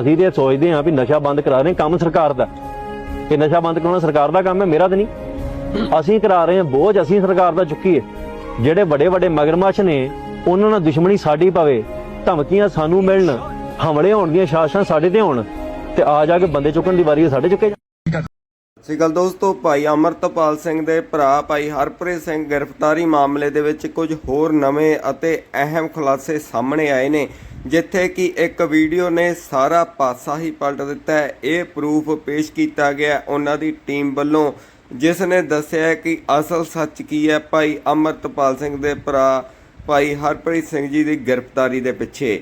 ਅਸੀਂ ਤੇ ਸੋਚਦੇ ਹਾਂ ਵੀ ਨਸ਼ਾ ਬੰਦ ਕਰਾ ਰਹੇ ਹਾਂ, ਕੰਮ ਸਰਕਾਰ ਦਾ। ਇਹ ਨਸ਼ਾ ਬੰਦ ਕਰਾਉਣਾ ਸਰਕਾਰ ਦਾ ਕੰਮ ਹੈ ਮੇਰਾ ਤਾਂ ਨਹੀਂ। ਅਸੀਂ ਕਰਾ ਰਹੇ ਹਾਂ ਬੋਝ ਅਸੀਂ ਸਰਕਾਰ ਦਾ ਚੁੱਕੀਏ। ਜਿਹੜੇ ਵੱਡੇ ਵੱਡੇ ਮਗਰਮੱਛ ਨੇ ਉਹਨਾਂ ਨਾਲ ਦੁਸ਼ਮਣੀ ਸਾਡੀ ਪਵੇ ਧਮਕੀਆਂ ਸਾਨੂੰ ਮਿਲਣ ਹਮਲੇ ਹੋਣ ਦੀਆਂ ਸ਼ਾਸਨਾਂ ਸਾਡੇ ਤੇ ਹੋਣ ਤੇ ਆ ਜਾ ਕੇ ਬੰਦੇ ਚੁੱਕਣ ਦੀ ਵਾਰੀ ਸਾਡੇ ਚੁੱਕੇ ਜਾਣ। ਸ਼੍ਰੀ ਗੱਲ ਦੋਸਤੋ, ਭਾਈ ਅਮਰਤਪਾਲ ਸਿੰਘ ਦੇ ਭਰਾ ਭਾਈ ਹਰਪ੍ਰੀਤ ਸਿੰਘ ਗ੍ਰਿਫਤਾਰੀ ਮਾਮਲੇ ਦੇ ਵਿੱਚ ਕੁਝ ਹੋਰ ਨਵੇਂ ਅਤੇ ਅਹਿਮ ਖੁਲਾਸੇ ਸਾਹਮਣੇ ਆਏ ਨੇ, ਜਿੱਥੇ ਕਿ ਇੱਕ ਵੀਡੀਓ ਨੇ ਸਾਰਾ ਪਾਸਾ ਹੀ ਪਲਟ ਦਿੱਤਾ ਹੈ। ਇਹ ਪ੍ਰੂਫ ਪੇਸ਼ ਕੀਤਾ ਗਿਆ ਉਹਨਾਂ ਦੀ ਟੀਮ ਵੱਲੋਂ, ਜਿਸ ਨੇ ਦੱਸਿਆ ਕਿ ਅਸਲ ਸੱਚ ਕੀ ਹੈ ਭਾਈ ਅਮਰਤਪਾਲ ਸਿੰਘ ਦੇ ਭਰਾ ਭਾਈ ਹਰਪ੍ਰੀਤ ਸਿੰਘ ਜੀ ਦੀ ਗ੍ਰਿਫਤਾਰੀ ਦੇ ਪਿੱਛੇ।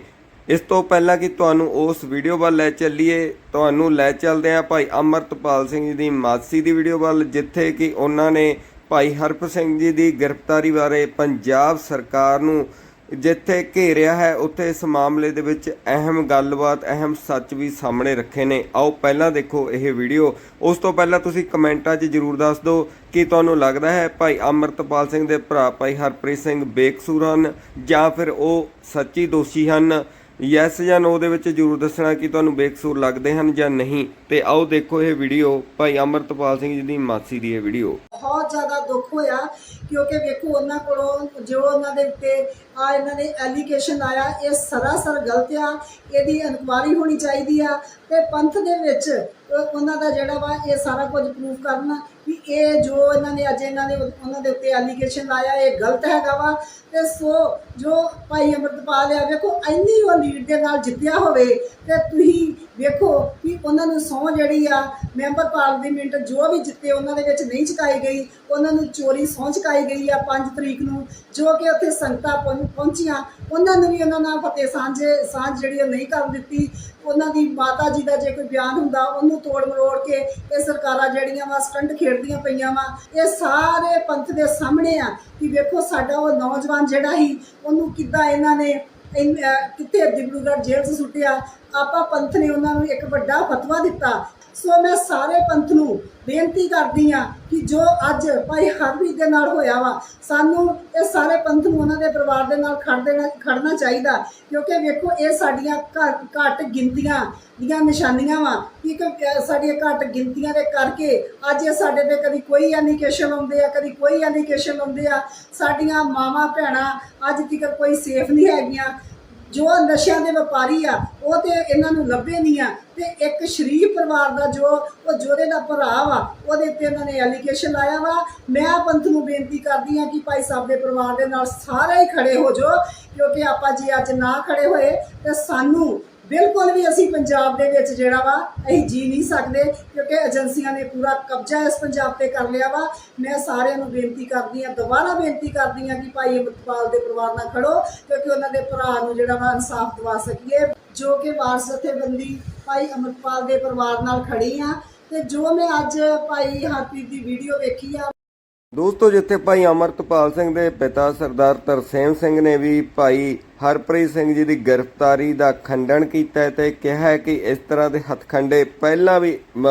ਇਸ ਤੋਂ ਪਹਿਲਾਂ ਕਿ ਤੁਹਾਨੂੰ ਉਸ ਵੀਡੀਓ ਵੱਲ ਲੈ ਚੱਲੀਏ, ਤੁਹਾਨੂੰ ਲੈ ਚੱਲਦੇ ਹਾਂ ਭਾਈ ਅਮਰਤਪਾਲ ਸਿੰਘ ਜੀ ਦੀ ਮਾਸੀ ਦੀ ਵੀਡੀਓ ਵੱਲ, ਜਿੱਥੇ ਕਿ ਉਹਨਾਂ ਨੇ ਭਾਈ ਹਰਪ ਸਿੰਘ ਜੀ ਦੀ ਗ੍ਰਿਫਤਾਰੀ ਬਾਰੇ ਪੰਜਾਬ ਸਰਕਾਰ ਨੂੰ ਜਿੱਥੇ ਘੇਰਿਆ ਹੈ, ਉੱਥੇ ਇਸ ਮਾਮਲੇ ਦੇ ਵਿੱਚ ਅਹਿਮ ਗੱਲਬਾਤ, ਅਹਿਮ ਸੱਚ ਵੀ ਸਾਹਮਣੇ ਰੱਖੇ ਨੇ। ਆਓ ਪਹਿਲਾਂ ਦੇਖੋ ਇਹ ਵੀਡੀਓ। ਉਸ ਤੋਂ ਪਹਿਲਾਂ ਤੁਸੀਂ ਕਮੈਂਟਾਂ 'ਚ ਜਰੂਰ ਦੱਸ ਦਿਓ ਕਿ ਤੁਹਾਨੂੰ ਲੱਗਦਾ ਹੈ ਭਾਈ ਅਮਰਤਪਾਲ ਸਿੰਘ ਦੇ ਭਰਾ ਭਾਈ ਹਰਪ੍ਰੀਤ ਸਿੰਘ ਬੇਕਸੂਰ ਹਨ ਜਾਂ ਫਿਰ ਉਹ ਸੱਚੀ ਦੋਸ਼ੀ ਹਨ। ਯੈਸ ਜਾਂ ਨੋ ਦੇ ਵਿੱਚ ਜਰੂਰ ਦੱਸਣਾ ਕਿ ਤੁਹਾਨੂੰ ਬੇਕਸੂਰ ਲੱਗਦੇ ਹਨ ਜਾਂ ਨਹੀਂ। ਤੇ ਆਓ ਦੇਖੋ ਇਹ ਵੀਡੀਓ ਭਾਈ ਅਮਰਤਪਾਲ ਸਿੰਘ ਜੀ ਦੀ ਮਾਸੀ ਦੀ ਇਹ ਵੀਡੀਓ ਬਹੁਤ ਜ਼ਿਆਦਾ ਦੁੱਖ ਹੋਇਆ, ਕਿਉਂਕਿ ਵੇਖੋ ਉਹਨਾਂ ਕੋਲੋਂ ਜੋ ਉਹਨਾਂ ਦੇ ਉੱਤੇ ਆ ਇਹਨਾਂ ਨੇ ਐਲੀਗੇਸ਼ਨ ਆਇਆ, ਇਹ ਸਰਾਸਰ ਗਲਤ ਆ, ਇਹਦੀ ਇਨਕੁਆਰੀ ਹੋਣੀ ਚਾਹੀਦੀ ਆ। ਤੇ ਪੰਥ ਦੇ ਵਿੱਚ ਉਹਨਾਂ ਦਾ ਜਿਹੜਾ ਵਾ ਇਹ ਸਾਰਾ ਕੁਝ ਪ੍ਰੂਫ ਕਰਨਾ ਵੀ ਇਹ ਜੋ ਇਹਨਾਂ ਨੇ ਅੱਜ ਇਹਨਾਂ ਨੇ ਉਹਨਾਂ ਦੇ ਉੱਤੇ ਐਲੀਗੇਸ਼ਨ ਲਾਇਆ, ਇਹ ਗਲਤ ਹੈਗਾ ਵਾ। ਤੇ ਸੋ ਜੋ ਭਾਈ ਅਮਰਤਪਾਲ ਆ ਵੇਖੋ, ਇੰਨੀ ਉਹ ਲੀਡ ਦੇ ਨਾਲ ਜਿੱਤਿਆ ਹੋਵੇ, ਤੇ ਤੁਸੀਂ ਵੇਖੋ ਕਿ ਉਹਨਾਂ ਨੂੰ ਸਹੁੰ ਜਿਹੜੀ ਆ, ਮੈਂਬਰ ਪਾਰਲੀਮੈਂਟ ਜੋ ਵੀ ਜਿੱਤੇ ਉਹਨਾਂ ਦੇ ਵਿੱਚ ਨਹੀਂ ਚੁਕਾਈ ਗਈ, ਉਹਨਾਂ ਨੂੰ ਚੋਰੀ ਸਹੁੰ ਚੁਕਾਈ ਗਈ ਆ 5 ਤਰੀਕ ਨੂੰ, ਜੋ ਕਿ ਉੱਥੇ ਸੰਗਤਾਂ ਪਹੁੰ- ਪਹੁੰਚੀਆਂ। ਉਹਨਾਂ ਨੂੰ ਵੀ ਉਹਨਾਂ ਨਾਲ ਫਤਿਹ ਸਾਂਝੇ, ਸਾਂਝ ਜਿਹੜੀ ਉਹ ਨਹੀਂ ਕਰ ਦਿੱਤੀ। ਉਹਨਾਂ ਦੀ ਮਾਤਾ ਜੀ ਦਾ ਜੇ ਕੋਈ ਬਿਆਨ ਹੁੰਦਾ, ਉਹਨੂੰ ਤੋੜ ਮਰੋੜ ਕੇ ਇਹ ਸਰਕਾਰਾਂ ਜਿਹੜੀਆਂ ਵਾ, ਸਟੰਟ ਖੇਡਦੀਆਂ ਪਈਆਂ ਵਾ, ਇਹ ਸਾਰੇ ਪੰਥ ਦੇ ਸਾਹਮਣੇ ਆ ਕਿ ਵੇਖੋ ਸਾਡਾ ਉਹ ਨੌਜਵਾਨ ਜਿਹੜਾ ਸੀ, ਉਹਨੂੰ ਕਿੱਦਾਂ ਇਹਨਾਂ ਨੇ ਕਿੱਥੇ ਡਿਬਰੂਗੜ੍ਹ ਜੇਲ੍ਹ 'ਚ ਸੁੱਟਿਆ ਆਪਾ ਪੰਥ ਨੇ ਉਹਨਾਂ ਨੂੰ ਇੱਕ ਵੱਡਾ ਫਤਵਾ ਦਿੱਤਾ। ਸੋ ਮੈਂ ਸਾਰੇ ਪੰਥ ਨੂੰ ਬੇਨਤੀ ਕਰਦੀ ਆ ਕਿ ਜੋ ਅੱਜ ਭਾਈ ਹਰਵੀਰ ਦੇ ਨਾਲ ਹੋਇਆ ਵਾ, ਸਾਨੂੰ ਇਹ ਸਾਰੇ ਪੰਥ ਨੂੰ ਉਹਨਾਂ ਦੇ ਪਰਿਵਾਰ ਦੇ ਨਾਲ ਖੜ ਦੇਣਾ ਖੜਨਾ ਚਾਹੀਦਾ। ਕਿਉਂਕਿ ਵੇਖੋ, ਇਹ ਸਾਡੀਆਂ ਘ- ਘੱਟ ਗਿਣਤੀਆਂ ਦੀਆਂ ਨਿਸ਼ਾਨੀਆਂ ਵਾ, ਕਿ ਸਾਡੀਆਂ ਘੱਟ ਗਿਣਤੀਆਂ ਦੇ ਕਰਕੇ ਅੱਜ ਇਹ ਸਾਡੇ ਤੇ ਕਦੀ ਕੋਈ ਐਲੀਗੇਸ਼ਨ ਆਉਂਦੇ ਆ, ਕਦੀ ਕੋਈ ਐਲੀਗੇਸ਼ਨ ਆਉਂਦੇ ਆ। ਸਾਡੀਆਂ ਮਾਵਾਂ, ਭੈਣਾਂ ਅੱਜ ਤੱਕ ਕੋਈ ਸੇਫ ਨਹੀਂ ਹੈਗੀਆਂ। ਜੋ ਨਸ਼ਿਆਂ ਦੇ ਵਪਾਰੀ ਆ, ਉਹ ਤੇ ਇਹਨਾਂ ਨੂੰ ਲੱਭੇ ਨਹੀਂ ਆ। ਤੇ ਇੱਕ ਸ਼ਰੀਫ ਪਰਿਵਾਰ ਦਾ ਜੋ ਉਹ ਜੋਦੇ ਦਾ ਭਰਾ ਵਾ, ਉਹਦੇ ਤੇ ਇਹਨਾਂ ਨੇ ਐਲੀਗੇਸ਼ਨ ਲਾਇਆ ਵਾ। ਮੈਂ ਪੰਥ ਨੂੰ ਬੇਨਤੀ ਕਰਦੀ ਆ ਕਿ ਭਾਈ ਸਾਹਿਬ ਦੇ ਪਰਿਵਾਰ ਦੇ ਨਾਲ ਸਾਰੇ ਹੀ ਖੜੇ ਹੋ ਜਾਓ, ਕਿਉਂਕਿ ਆਪਾਂ ਜੇ ਅੱਜ ਨਾ ਖੜੇ ਹੋਏ, ਤੇ ਸਾਨੂੰ ਬਿਲਕੁਲ ਵੀ ਅਸੀਂ ਪੰਜਾਬ ਦੇ ਵਿੱਚ ਜਿਹੜਾ ਵਾ, ਅਸੀਂ ਜੀ ਨਹੀਂ ਸਕਦੇ, ਕਿਉਂਕਿ ਏਜੰਸੀਆਂ ਨੇ ਪੂਰਾ ਕਬਜ਼ਾ ਇਸ ਪੰਜਾਬ ਤੇ ਕਰ ਲਿਆ ਵਾ। ਮੈਂ ਸਾਰਿਆਂ ਨੂੰ ਬੇਨਤੀ ਕਰਦੀ ਆ ਦੁਬਾਰਾ ਬੇਨਤੀ ਕਰਦੀ ਆ ਕਿ ਭਾਈ ਅਮਰਪਾਲ ਦੇ ਪਰਿਵਾਰ ਨਾਲ ਖੜੋ, ਕਿਉਂਕਿ ਉਹਨਾਂ ਦੇ ਭਰਾ ਨੂੰ ਜਿਹੜਾ ਵਾ ਇਨਸਾਫ ਦਿਵਾ ਸਕੀਏ, ਜੋ ਕਿ ਵਾਰਸ ਜਥੇਬੰਦੀ ਭਾਈ ਅਮਰਪਾਲ ਦੇ ਪਰਿਵਾਰ ਨਾਲ ਖੜੀ ਆ। ਤੇ ਜੋ ਮੈਂ ਅੱਜ ਭਾਈ ਹਰਪ੍ਰੀਤ ਦੀ ਵੀਡੀਓ ਵੇਖੀ ਆ ਦੋਸਤੋ ਜਿੱਥੇ ਭਾਈ ਅਮਰਤਪਾਲ ਸਿੰਘ ਦੇ ਪਿਤਾ ਸਰਦਾਰ ਤਰਸੇਮ ਸਿੰਘ ਨੇ ਵੀ ਭਾਈ ਹਰਪ੍ਰੀਤ ਸਿੰਘ ਜੀ ਦੀ ਗ੍ਰਿਫਤਾਰੀ ਦਾ ਖੰਡਨ ਕੀਤਾ ਹੈ ਤੇ ਕਿਹਾ ਹੈ ਕਿ ਇਸ ਤਰ੍ਹਾਂ ਦੇ ਹੱਥਖੰਡੇ ਪਹਿਲਾਂ ਵੀ ਮ,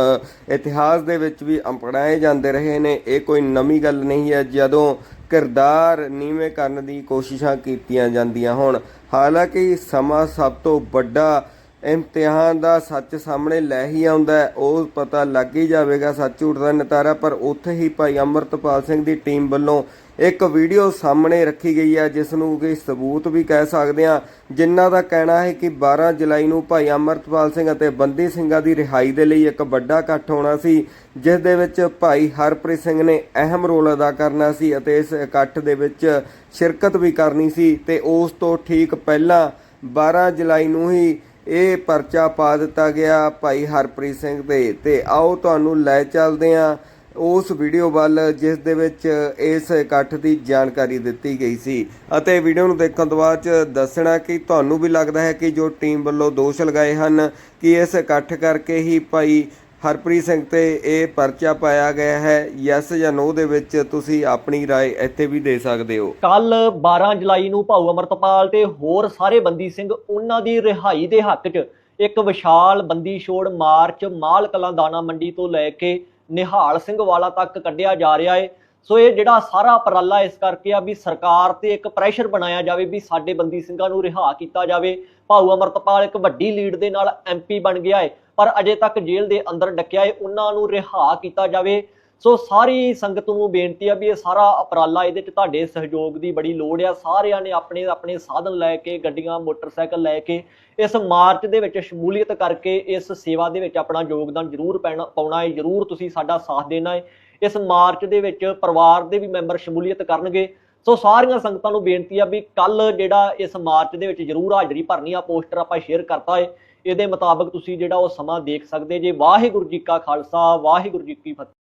ਇਤਿਹਾਸ ਦੇ ਵਿੱਚ ਵੀ ਅਪਣਾਏ ਜਾਂਦੇ ਰਹੇ ਨੇ। ਇਹ ਕੋਈ ਨਵੀਂ ਗੱਲ ਨਹੀਂ ਹੈ। ਜਦੋਂ ਕਿਰਦਾਰ ਨੀਵੇਂ ਕਰਨ ਦੀ ਕੋਸ਼ਿਸ਼ਾਂ ਕੀਤੀਆਂ ਜਾਂਦੀਆਂ ਹੋਣ ਹਾਲਾਂਕਿ ਸਮਾਂ ਸਭ ਤੋਂ ਵੱਡਾ ਇਮਤਿਹਾਨ ਦਾ ਸੱਚ ਸਾਹਮਣੇ ਲੈ ਹੀ ਆਉਂਦਾ ਉਹ ਪਤਾ ਲੱਗ ਹੀ ਜਾਵੇਗਾ ਸੱਚ ਝੂਠ ਦਾ ਨਤਾਰਾ, ਪਰ ਉੱਥੇ ਹੀ ਭਾਈ ਅਮਰਤਪਾਲ ਸਿੰਘ ਦੀ ਟੀਮ ਵੱਲੋਂ ਇੱਕ ਵੀਡੀਓ ਸਾਹਮਣੇ ਰੱਖੀ ਗਈ ਹੈ ਜਿਸ ਨੂੰ ਕਿ ਸਬੂਤ ਵੀ ਕਹਿ ਸਕਦੇ ਹਾਂ, ਜਿਨ੍ਹਾਂ ਦਾ ਕਹਿਣਾ ਹੈ ਕਿ 12 ਜੁਲਾਈ ਨੂੰ ਭਾਈ ਅਮਰਤਪਾਲ ਸਿੰਘ ਅਤੇ ਬੰਦੀ ਸਿੰਘਾਂ ਦੀ ਰਿਹਾਈ ਦੇ ਲਈ ਇੱਕ ਵੱਡਾ ਇਕੱਠ ਹੋਣਾ ਸੀ, ਜਿਸ ਦੇ ਵਿੱਚ ਭਾਈ ਹਰਪ੍ਰੀਤ ਸਿੰਘ ਨੇ ਅਹਿਮ ਰੋਲ ਅਦਾ ਕਰਨਾ ਸੀ ਅਤੇ ਇਸ ਇਕੱਠ ਦੇ ਵਿੱਚ ਸ਼ਿਰਕਤ ਵੀ ਕਰਨੀ ਸੀ ਤੇ ਉਸ ਤੋਂ ਠੀਕ ਪਹਿਲਾਂ 12 ਜੁਲਾਈ ਨੂੰ ਹੀ ਇਹ ਪਰਚਾ ਪਾ ਦਿੱਤਾ ਗਿਆ ਭਾਈ ਹਰਪ੍ਰੀਤ ਸਿੰਘ ਦੇ ਤੇ ਆਓ ਤੁਹਾਨੂੰ ਲੈ ਚੱਲਦੇ ਹਾਂ। ਉਸ ਵੀਡੀਓ ਵੱਲ ਜਿਸ ਦੇ ਵਿੱਚ ਇਸ ਇਕੱਠ ਦੀ ਜਾਣਕਾਰੀ ਦਿੱਤੀ ਗਈ ਸੀ। ਅਤੇ ਵੀਡੀਓ ਨੂੰ ਦੇਖਣ ਤੋਂ ਬਾਅਦ ਚ ਦੱਸਣਾ ਕਿ ਤੁਹਾਨੂੰ ਵੀ ਲੱਗਦਾ ਹੈ ਕਿ ਜੋ ਟੀਮ ਵੱਲੋਂ ਦੋਸ਼ ਲਗਾਏ ਹਨ ਕਿ ਇਸ ਇਕੱਠ ਕਰਕੇ ਹੀ ਭਾਈ ਹਰਪ੍ਰੀਤ ਸਿੰਘ ਤੇ ਇਹ ਪਰਚਾ ਪਾਇਆ ਗਿਆ ਹੈ ਯੈਸ ਜਾਂ ਨੋ ਦੇ ਵਿੱਚ ਤੁਸੀਂ ਆਪਣੀ رائے ਇੱਥੇ ਵੀ ਦੇ ਸਕਦੇ ਹੋ ਕੱਲ 12 ਜੁਲਾਈ ਨੂੰ ਭਾਊ ਅਮਰਤਪਾਲ ਤੇ ਹੋਰ ਸਾਰੇ ਬੰਦੀ ਸਿੰਘ ਉਹਨਾਂ ਦੀ ਰਿਹਾਈ ਦੇ ਹੱਕ 'ਚ ਇੱਕ ਵਿਸ਼ਾਲ ਬੰਦੀ ਛੋੜ ਮਾਰਚ ਮਾਲ ਕਲਾਂ ਦਾਣਾ ਮੰਡੀ ਤੋਂ ਲੈ ਕੇ ਨਿਹਾਲ ਸਿੰਘ ਵਾਲਾ ਤੱਕ ਕੱਢਿਆ ਜਾ ਰਿਹਾ ਹੈ ਸੋ ਇਹ ਜਿਹੜਾ ਸਾਰਾ ਉਪਰਾਲਾ ਇਸ ਕਰਕੇ ਆ ਵੀ ਸਰਕਾਰ ਤੇ ਇੱਕ ਪ੍ਰੈਸ਼ਰ ਬਣਾਇਆ ਜਾਵੇ ਵੀ ਸਾਡੇ ਬੰਦੀ ਸਿੰਘਾਂ ਨੂੰ ਰਿਹਾ ਕੀਤਾ ਜਾਵੇ ਭਾਊ ਅਮਰਤਪਾਲ ਇੱਕ ਵੱਡੀ ਲੀਡ ਦੇ ਨਾਲ ਐਮਪੀ ਬਣ ਗਿਆ ਹੈ ਪਰ ਅਜੇ ਤੱਕ ਜੇਲ੍ਹ ਦੇ ਅੰਦਰ ਡੱਕਿਆ ਹੈ, ਉਹਨਾਂ ਨੂੰ ਰਿਹਾ ਕੀਤਾ ਜਾਵੇ। ਸੋ ਸਾਰੀ ਸੰਗਤ ਨੂੰ ਬੇਨਤੀ ਆ ਵੀ ਇਹ ਸਾਰਾ ਉਪਰਾਲਾ ਇਹਦੇ 'ਚ ਤੁਹਾਡੇ ਸਹਿਯੋਗ ਦੀ ਬੜੀ ਲੋੜ ਆ। ਸਾਰਿਆਂ ਨੇ ਆਪਣੇ ਆਪਣੇ ਸਾਧਨ ਲੈ ਕੇ, ਗੱਡੀਆਂ, ਮੋਟਰਸਾਈਕਲ ਲੈ ਕੇ ਇਸ ਮਾਰਚ ਦੇ ਵਿੱਚ ਸ਼ਮੂਲੀਅਤ ਕਰਕੇ ਇਸ ਸੇਵਾ ਦੇ ਵਿੱਚ ਆਪਣਾ ਯੋਗਦਾਨ ਜ਼ਰੂਰ ਪੈਣਾ, ਪਾਉਣਾ ਹੈ। ਜ਼ਰੂਰ ਤੁਸੀਂ ਸਾਡਾ ਸਾਥ ਦੇਣਾ ਹੈ। ਇਸ ਮਾਰਚ ਦੇ ਵਿੱਚ ਪਰਿਵਾਰ ਦੇ ਵੀ ਮੈਂਬਰ ਸ਼ਮੂਲੀਅਤ ਕਰਨਗੇ। ਸੋ ਸਾਰੀਆਂ ਸੰਗਤਾਂ ਨੂੰ ਬੇਨਤੀ ਆ ਵੀ ਕੱਲ ਜਿਹੜਾ ਇਸ ਮਾਰਚ ਦੇ ਵਿੱਚ ਜ਼ਰੂਰ ਹਾਜ਼ਰੀ ਭਰਨੀ ਆ, ਪੋਸਟਰ ਆਪਾਂ ਸ਼ੇਅਰ ਕਰਤਾ ਹੈ ਇਹਦੇ ਮੁਤਾਬਕ ਤੁਸੀਂ ਜਿਹੜਾ ਉਹ ਸਮਾਂ ਦੇਖ ਸਕਦੇ ਜੇ। ਵਾਹਿਗੁਰੂ ਜੀ ਕਾ ਖਾਲਸਾ, ਵਾਹਿਗੁਰੂ ਜੀ ਕੀ ਫਤਿਹ।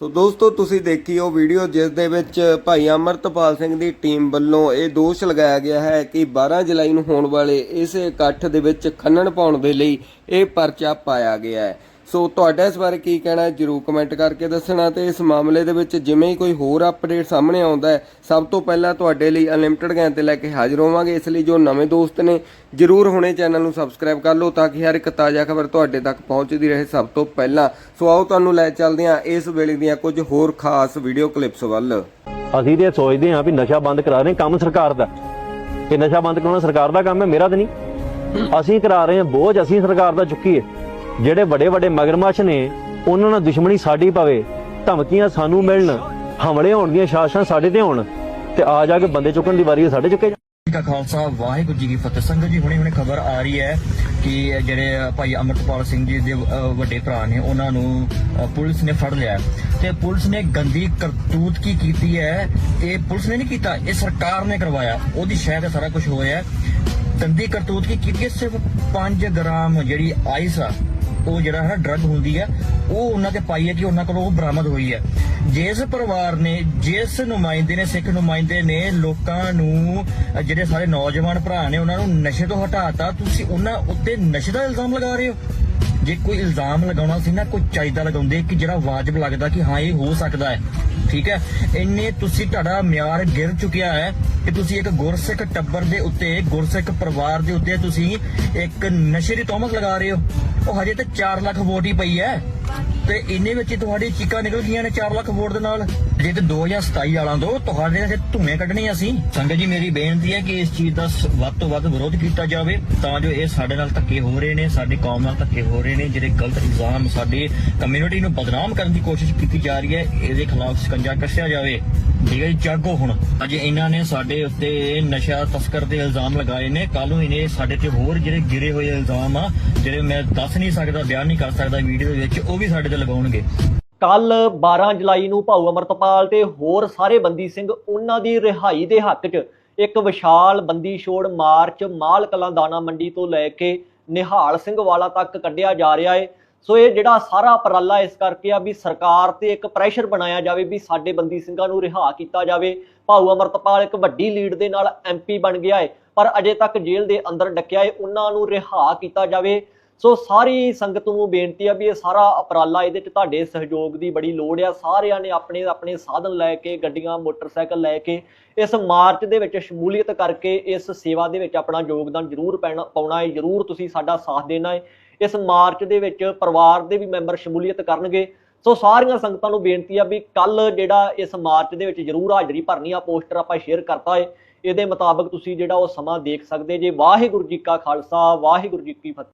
ਸੋ ਦੋਸਤੋ, ਤੁਸੀਂ ਦੇਖੀ ਉਹ ਵੀਡੀਓ ਜਿਸ ਦੇ ਵਿੱਚ ਭਾਈ ਅਮਰਤਪਾਲ ਸਿੰਘ ਦੀ ਟੀਮ ਵੱਲੋਂ ਇਹ ਦੋਸ਼ ਲਗਾਇਆ ਗਿਆ ਹੈ ਕਿ 12 ਜੁਲਾਈ ਨੂੰ ਹੋਣ ਵਾਲੇ ਇਸ ਇਕੱਠ ਦੇ ਵਿੱਚ ਖੰਨਣ ਪਾਉਣ ਦੇ ਲਈ ਇਹ ਪਰਚਾ ਪਾਇਆ ਗਿਆ ਹੈ। ਸੋ ਤੁਹਾਡਾ ਇਸ ਬਾਰੇ ਕੀ ਕਹਿਣਾ ਹੈ? ਜਰੂਰ ਕਮੈਂਟ ਕਰਕੇ ਦੱਸਣਾ ਤੇ ਇਸ ਮਾਮਲੇ ਦੇ ਵਿੱਚ ਜਿਵੇਂ ਹੀ ਕੋਈ ਹੋਰ ਅਪਡੇਟ ਸਾਹਮਣੇ ਆਉਂਦਾ ਹੈ, ਸਭ ਤੋਂ ਪਹਿਲਾਂ ਤੁਹਾਡੇ ਲਈ ਅਨਲਿਮਟਿਡ ਗੈਂ ਤੇ ਲੈ ਕੇ ਹਾਜ਼ਰ ਹੋਵਾਂਗੇ। ਇਸ ਲਈ ਜੋ ਨਵੇਂ ਦੋਸਤ ਨੇ, ਜਰੂਰ ਹੁਣੇ ਚੈਨਲ ਨੂੰ ਸਬਸਕ੍ਰਾਈਬ ਕਰ ਲਓ ਤਾਂ ਕਿ ਹਰ ਇੱਕ ਤਾਜ਼ਾ ਖਬਰ ਤੁਹਾਡੇ ਤੱਕ ਪਹੁੰਚਦੀ ਰਹੇ ਸਭ ਤੋਂ ਪਹਿਲਾਂ। ਸੋ ਆਓ ਤੁਹਾਨੂੰ ਲੈ ਚੱਲਦੇ ਹਾਂ ਇਸ ਵੇਲੇ ਦੀਆਂ ਕੁਝ ਹੋਰ ਖਾਸ ਵੀਡੀਓ ਕਲਿੱਪਸ ਵੱਲ। ਅਸੀਂ ਤੇ ਇਹ ਸੋਚਦੇ ਹਾਂ ਵੀ ਨਸ਼ਾ ਬੰਦ ਕਰਾ ਰਹੇ ਕੰਮ ਸਰਕਾਰ ਦਾ। ਕਿ ਨਸ਼ਾ ਬੰਦ ਕਰਾਉਣਾ ਸਰਕਾਰ ਦਾ ਕੰਮ ਹੈ, ਮੇਰਾ ਤਾਂ ਨਹੀਂ। ਅਸੀਂ ਕਰਾ ਰਹੇ ਹਾਂ ਬੋਝ, ਅਸੀਂ ਸਰਕਾਰ ਦਾ ਚੁੱਕੀਏ। ਜਿਹੜੇ ਵੱਡੇ ਵੱਡੇ ਮਗਰਮੱਛ ਨੇ, ਉਹਨਾਂ ਨਾਲ ਦੁਸ਼ਮਣੀ ਸਾਡੀ ਪਵੇ, ਧਮਕੀਆਂ ਸਾਨੂੰ ਮਿਲਣ, ਹਮਲੇ ਹੋਣ ਦੀਆਂ ਸ਼ਾਸਾਂ ਸਾਡੇ ਤੇ ਹੋਣ, ਤੇ ਆ ਜਾ ਕੇ ਬੰਦੇ ਚੁੱਕਣ ਦੀ ਵਾਰੀ ਸਾਡੇ ਚੁੱਕੇ ਕਾ ਖਾਲਸਾ ਵਾਹਿਗੁਰੂ ਜੀ ਕੀ ਫਤਿਹ। ਸੰਗਤ ਜੀ, ਹੁਣੇ ਹੁਣੇ ਖਬਰ ਆ ਰਹੀ ਹੈ ਕਿ ਜਿਹੜੇ ਭਾਈ ਅਮਰਪਾਲ ਸਿੰਘ ਜੀ ਦੇ ਵੱਡੇ ਭਰਾ ਨੇ, ਉਹਨਾਂ ਨੂੰ ਪੁਲਿਸ ਨੇ ਫੜ ਲਿਆ। ਤੇ ਪੁਲਿਸ ਨੇ ਗੰਦੀ ਕਰਤੂਤ ਕੀ ਕੀਤੀ ਹੈ? ਇਹ ਪੁਲਿਸ ਨੇ ਨਹੀਂ ਕੀਤਾ, ਇਹ ਸਰਕਾਰ ਨੇ ਕਰਵਾਇਆ। ਉਹਦੀ ਸ਼ਾਇਦ ਸਾਰਾ ਕੁਝ ਹੋਇਆ। ਗੰਦੀ ਕਰਤੂਤ ਕੀ ਕੀਤੀ ਸਿਰਫ 5 ਗ੍ਰਾਮ ਜਿਹੜੀ ਆਈਸ ਆ ਉਹ ਜਿਹੜਾ ਹੈ ਡਰਗ ਹੁੰਦੀ ਹੈ, ਉਹ ਉਹਨਾਂ ਤੇ ਪਾਈ ਹੈ ਕਿ ਉਹਨਾਂ ਕੋਲੋਂ ਉਹ ਬਰਾਮਦ ਹੋਈ ਹੈ। ਜਿਸ ਪਰਿਵਾਰ ਨੇ, ਜਿਸ ਨੁਮਾਇੰਦੇ ਨੇ, ਸਿੱਖ ਨੁਮਾਇੰਦੇ ਨੇ ਲੋਕਾਂ ਨੂੰ, ਜਿਹੜੇ ਸਾਰੇ ਨੌਜਵਾਨ ਭਰਾ ਨੇ, ਉਹਨਾਂ ਨੂੰ ਨਸ਼ੇ ਤੋਂ ਹਟਾਤਾ, ਤੁਸੀਂ ਉਹਨਾਂ ਉੱਤੇ ਨਸ਼ੇ ਦਾ ਇਲਜ਼ਾਮ ਲਗਾ ਰਹੇ ਹੋ? ਜੇ ਕੋਈ ਇਲਜ਼ਾਮ ਲਗਾਉਣਾ ਸੀ ਨਾ, ਕੋਈ ਚਾਹੀਦਾ ਲਗਾਉਂਦੇ ਕਿ ਜਿਹੜਾ ਵਾਜਬ ਲੱਗਦਾ ਕਿ ਹਾਂ, ਇਹ ਹੋ ਸਕਦਾ ਹੈ ਠੀਕ ਹੈ? ਇੰਨੇ ਤੁਸੀਂ ਤੁਹਾਡਾ ਮਿਆਰ ਗਿਰ ਚੁੱਕਿਆ ਹੈ ਕਿ ਤੁਸੀਂ ਇੱਕ ਗੁਰਸਿੱਖ ਟੱਬਰ ਦੇ ਉੱਤੇ, ਗੁਰਸਿੱਖ ਪਰਿਵਾਰ ਦੇ ਉੱਤੇ ਤੁਸੀਂ ਇੱਕ ਨਸ਼ੇ ਦੀ ਤੋਹਮਤ ਲਗਾ ਰਹੇ ਹੋ। ਉਹ ਹਜੇ ਤਾਂ 4 ਲੱਖ ਵੋਟ ਹੀ ਪਈ ਹੈ। ਤੇ ਇੰਨੇ ਵਿੱਚ ਤੁਹਾਡੀ ਚੀਕਾਂ ਨਿਕਲ ਗਈਆਂ ਨੇ 4 ਲੱਖ ਵੋਟ ਦੇ ਨਾਲ। ਜੇ ਤੇ 2027 ਵਾਲਾਂ ਤੋਂ ਤੁਹਾਡੇ ਨਾਲ ਧੂਏ ਕੱਢਣੇ ਅਸੀਂ। ਸੰਗਤ ਜੀ, ਮੇਰੀ ਬੇਨਤੀ ਹੈ ਕਿ ਇਸ ਚੀਜ਼ ਦਾ ਵੱਧ ਤੋਂ ਵੱਧ ਵਿਰੋਧ ਕੀਤਾ ਜਾਵੇ, ਤਾਂ ਜੋ ਇਹ ਸਾਡੇ ਨਾਲ ਧੱਕੇ ਹੋ ਰਹੇ ਨੇ, ਸਾਡੀ ਕੌਮ ਨਾਲ ਧੱਕੇ ਹੋ ਰਹੇ ਨੇ, ਜਿਹੜੇ ਗਲਤ ਇਲਜ਼ਾਮ ਸਾਡੀ ਕਮਿਊਨਿਟੀ ਨੂੰ ਬਦਨਾਮ ਕਰਨ ਦੀ ਕੋਸ਼ਿਸ਼ ਕੀਤੀ ਜਾ ਰਹੀ ਹੈ, ਇਹਦੇ ਖਿਲਾਫ ਸਕੰਜਾ ਕੱਸਿਆ ਜਾਵੇ। ਠੀਕ ਹੈ ਜੀ, ਜਾਗੋ ਹੁਣ। ਅੱਜ ਇਹਨਾਂ ਨੇ ਸਾਡੇ ਉੱਤੇ ਨਸ਼ਾ ਤਸਕਰ ਦੇ ਇਲਜ਼ਾਮ ਲਗਾਏ ਨੇ। ਕੱਲ ਨੂੰ ਇਹਨੇ ਸਾਡੇ ਤੇ ਹੋਰ ਜਿਹੜੇ ਗਿਰੇ ਹੋਏ ਇਲਜ਼ਾਮ ਆ, ਜਿਹੜੇ ਮੈਂ ਦੱਸ ਨਹੀਂ ਸਕਦਾ, ਬਿਆਨ ਨਹੀਂ ਕਰ ਸਕਦਾ ਵੀਡੀਓ ਦੇ ਵਿੱਚ, ਉਹ ਵੀ ਸਾਡੇ ਤੇ ਲਗਾਉਣਗੇ। ਕੱਲ 12 ਜੁਲਾਈ ਨੂੰ ਭਾਊ ਅਮਰਤਪਾਲ ਤੇ ਹੋਰ ਸਾਰੇ ਬੰਦੀ ਸਿੰਘ ਉਹਨਾਂ ਦੀ ਰਿਹਾਈ ਦੇ ਹੱਕ 'ਚ ਇੱਕ ਵਿਸ਼ਾਲ ਬੰਦੀ ਛੋੜ ਮਾਰਚ ਮਾਲ ਕਲਾਂ ਦਾਣਾ ਮੰਡੀ ਤੋਂ ਲੈ ਕੇ ਨਿਹਾਲ ਸਿੰਘ ਵਾਲਾ ਤੱਕ ਕੱਢਿਆ ਜਾ ਰਿਹਾ ਹੈ ਸੋ ਇਹ ਜਿਹੜਾ ਸਾਰਾ ਉਪਰਾਲਾ ਇਸ ਕਰਕੇ ਆ ਵੀ ਸਰਕਾਰ ਤੇ ਇੱਕ ਪ੍ਰੈਸ਼ਰ ਬਣਾਇਆ ਜਾਵੇ ਵੀ ਸਾਡੇ ਬੰਦੀ ਸਿੰਘਾਂ ਨੂੰ ਰਿਹਾ ਕੀਤਾ ਜਾਵੇ। ਭਾਊ ਅਮਰਤਪਾਲ ਇੱਕ ਵੱਡੀ ਲੀਡ ਦੇ ਨਾਲ ਐਮਪੀ ਬਣ ਗਿਆ ਹੈ ਪਰ ਅਜੇ ਤੱਕ ਜੇਲ੍ਹ ਦੇ ਅੰਦਰ ਡੱਕਿਆ ਏ, ਉਹਨਾਂ ਨੂੰ ਰਿਹਾ ਕੀਤਾ ਜਾਵੇ। ਸੋ ਸਾਰੀ ਸੰਗਤ ਨੂੰ ਬੇਨਤੀ ਆ ਵੀ ਇਹ ਸਾਰਾ ਉਪਰਾਲਾ ਇਹਦੇ 'ਚ ਤੁਹਾਡੇ ਸਹਿਯੋਗ ਦੀ ਬੜੀ ਲੋੜ ਆ। ਸਾਰਿਆਂ ਨੇ ਆਪਣੇ ਆਪਣੇ ਸਾਧਨ ਲੈ ਕੇ, ਗੱਡੀਆਂ, ਮੋਟਰਸਾਈਕਲ ਲੈ ਕੇ ਇਸ ਮਾਰਚ ਦੇ ਵਿੱਚ ਸ਼ਮੂਲੀਅਤ ਕਰਕੇ ਇਸ ਸੇਵਾ ਦੇ ਵਿੱਚ ਆਪਣਾ ਯੋਗਦਾਨ ਜ਼ਰੂਰ ਪੈਣਾ, ਪਾਉਣਾ ਹੈ। ਜ਼ਰੂਰ ਤੁਸੀਂ ਸਾਡਾ ਸਾਥ ਦੇਣਾ ਹੈ। ਇਸ ਮਾਰਚ ਦੇ ਵਿੱਚ ਪਰਿਵਾਰ ਦੇ ਵੀ ਮੈਂਬਰ ਸ਼ਮੂਲੀਅਤ ਕਰਨਗੇ। ਸੋ ਸਾਰੀਆਂ ਸੰਗਤਾਂ ਨੂੰ ਬੇਨਤੀ ਆ ਵੀ ਕੱਲ ਜਿਹੜਾ ਇਸ ਮਾਰਚ ਦੇ ਵਿੱਚ ਜ਼ਰੂਰ ਹਾਜ਼ਰੀ ਭਰਨੀ ਆ, ਪੋਸਟਰ ਆਪਾਂ ਸ਼ੇਅਰ ਕਰਤਾ ਹੈ ਇਹਦੇ ਮੁਤਾਬਕ ਤੁਸੀਂ ਜਿਹੜਾ ਉਹ ਸਮਾਂ ਦੇਖ ਸਕਦੇ ਜੇ। ਵਾਹਿਗੁਰੂ ਜੀ ਕਾ ਖਾਲਸਾ, ਵਾਹਿਗੁਰੂ ਜੀ ਕੀ ਫਤਿਹ।